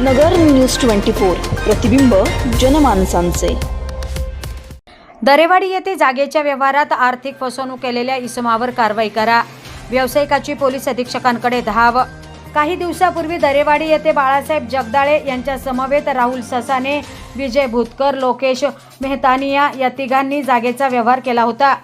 नगर news twenty four प्रतिबिंब जनमानसांचे. दरेवाडी येथे जागेच्या व्यवहारात आर्थिक फसवणूक केलेल्या इसमावर कारवाई करा. व्यावसायिकाची पोलीस अधीक्षकांकडे धाव. काही दिवसापूर्वी दरेवाडी येथे बाळासाहेब जगदाळे यांच्या समवेत राहुल ससाने विजय भूतकर लोकेश मेहतानिया या तिघांनी जागेचा व्यवहार केला होता.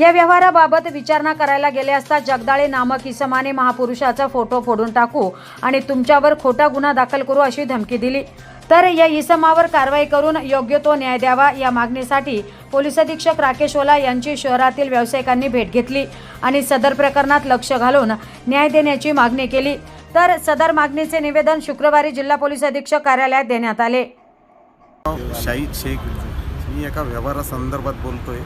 या व्यवहाराबाबत विचारणा करायला गेले असता जगदाळे नामक इसमाने महापुरुषाचा फोटो फोडून टाकू आणि तुमच्यावर खोटा गुन्हा दाखल करू अशी धमकी दिली. तर या इसमावर कारवाई करून योग्य तो न्याय द्यावा या मागणीसाठी पोलीस अधीक्षक राकेश ओला यांची शहरातील व्यावसायिकांनी भेट घेतली आणि सदर प्रकरणात लक्ष घालून न्याय देण्याची मागणी केली. तर सदर मागणीचे निवेदन शुक्रवारी जिल्हा पोलीस अधीक्षक कार्यालयात देण्यात आले. शाहीद शेख मी एका व्यवहारासंदर्भात बोलतोय.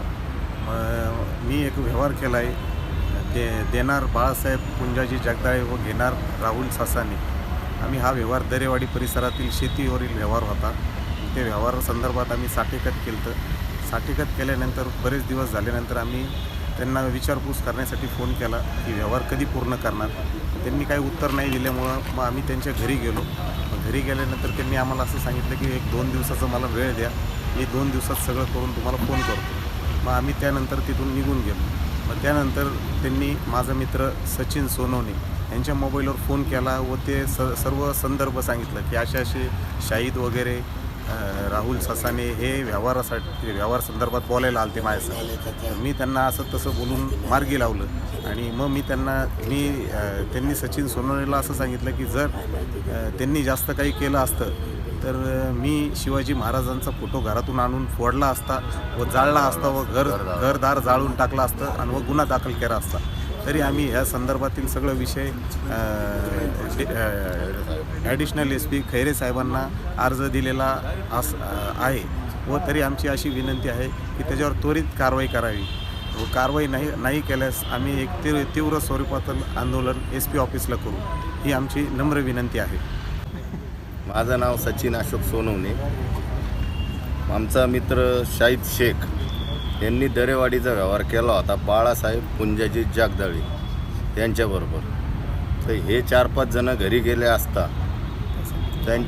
मी एक व्यवहार केला आहे दे देणार बाळासाहेब पुंजाजी जगदाळे व घेणार राहुल सासाने. आम्ही हा व्यवहार दरेवाडी परिसरातील शेतीवरील व्यवहार होता. त्या व्यवहारासंदर्भात आम्ही साठेकत केलं तर साठेकत केल्यानंतर बरेच दिवस झाल्यानंतर आम्ही त्यांना विचारपूस करण्यासाठी फोन केला की व्यवहार कधी पूर्ण करणार? त्यांनी काही उत्तर नाही दिल्यामुळं मग आम्ही त्यांच्या घरी गेलो. घरी गेल्यानंतर त्यांनी आम्हाला असं सांगितलं की एक दोन दिवसाचा मला वेळ द्या. मी दोन दिवसात सगळं करून तुम्हाला फोन करतो. मग आम्ही त्यानंतर तिथून निघून गेलो. मग त्यानंतर त्यांनी माझा मित्र सचिन सोनवणे यांच्या मोबाईलवर फोन केला व ते स सर्व संदर्भ सांगितलं की असे असे शाहीद वगैरे राहुल ससाने हे व्यवहारासाठी व्यवहार संदर्भात बोलायला आले ते माझ्यासह मी त्यांना असं तसं बोलून मार्गी लावलं आणि मग मी त्यांना मी त्यांनी सचिन सोनवणेला असं सांगितलं की जर त्यांनी जास्त काही केलं असतं तर मी शिवाजी महाराजांचा फोटो घरातून आणून फोडला असता व जाळला असता व घर घरदार जाळून टाकला असतं आणि व गुन्हा दाखल केला असता. तरी आम्ही ह्या संदर्भातील सगळं विषय ॲडिशनल एस पी खैरे साहेबांना अर्ज दिलेला अस आहे व तरी आमची अशी विनंती आहे की त्याच्यावर त्वरित कारवाई करावी. व कारवाई नाही नाही केल्यास आम्ही एक तीव्र तीव्र स्वरूपातील आंदोलन एस पी ऑफिसला करू. ही आमची नम्र विनंती आहे. माझं नाव सचिन अशोक सोनवणे. आमचा मित्र शाहीद शेख यांनी दरेवाडीचा व्यवहार केला होता. बाळासाहेब पुंजाजी जागदाळे यांच्याबरोबर तर हे चार पाच जणं घरी गेले असता त्यां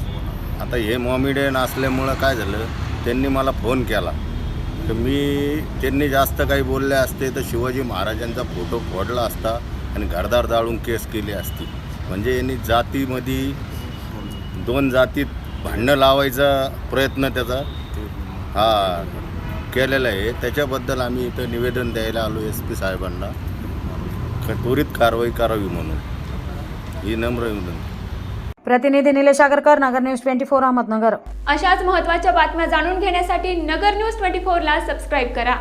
आता हे मॉमिडियन असल्यामुळं काय झालं त्यांनी मला फोन केला. तर मी त्यांनी जास्त काही बोलले असते तर शिवाजी महाराजांचा फोटो फोडला असता आणि घरदार जाळून केस केली असती. म्हणजे यांनी जातीमध्ये दोन जातीत भांडणं लावायचा प्रयत्न त्याचा. हा केलेला आहे. त्याच्याबद्दल आम्ही इथं निवेदन द्यायला आलो एस पी साहेबांना. त्वरित कारवाई करावी म्हणून. ही नम्र विनंती. प्रतिनिधी Nilesh Agarkar Nagar news twenty four Ahmednagar. अशाच महत्त्वाच्या बातम्या जाणून घेण्यासाठी नगर न्यूज ट्वेंटी फोरला सबस्क्राईब करा.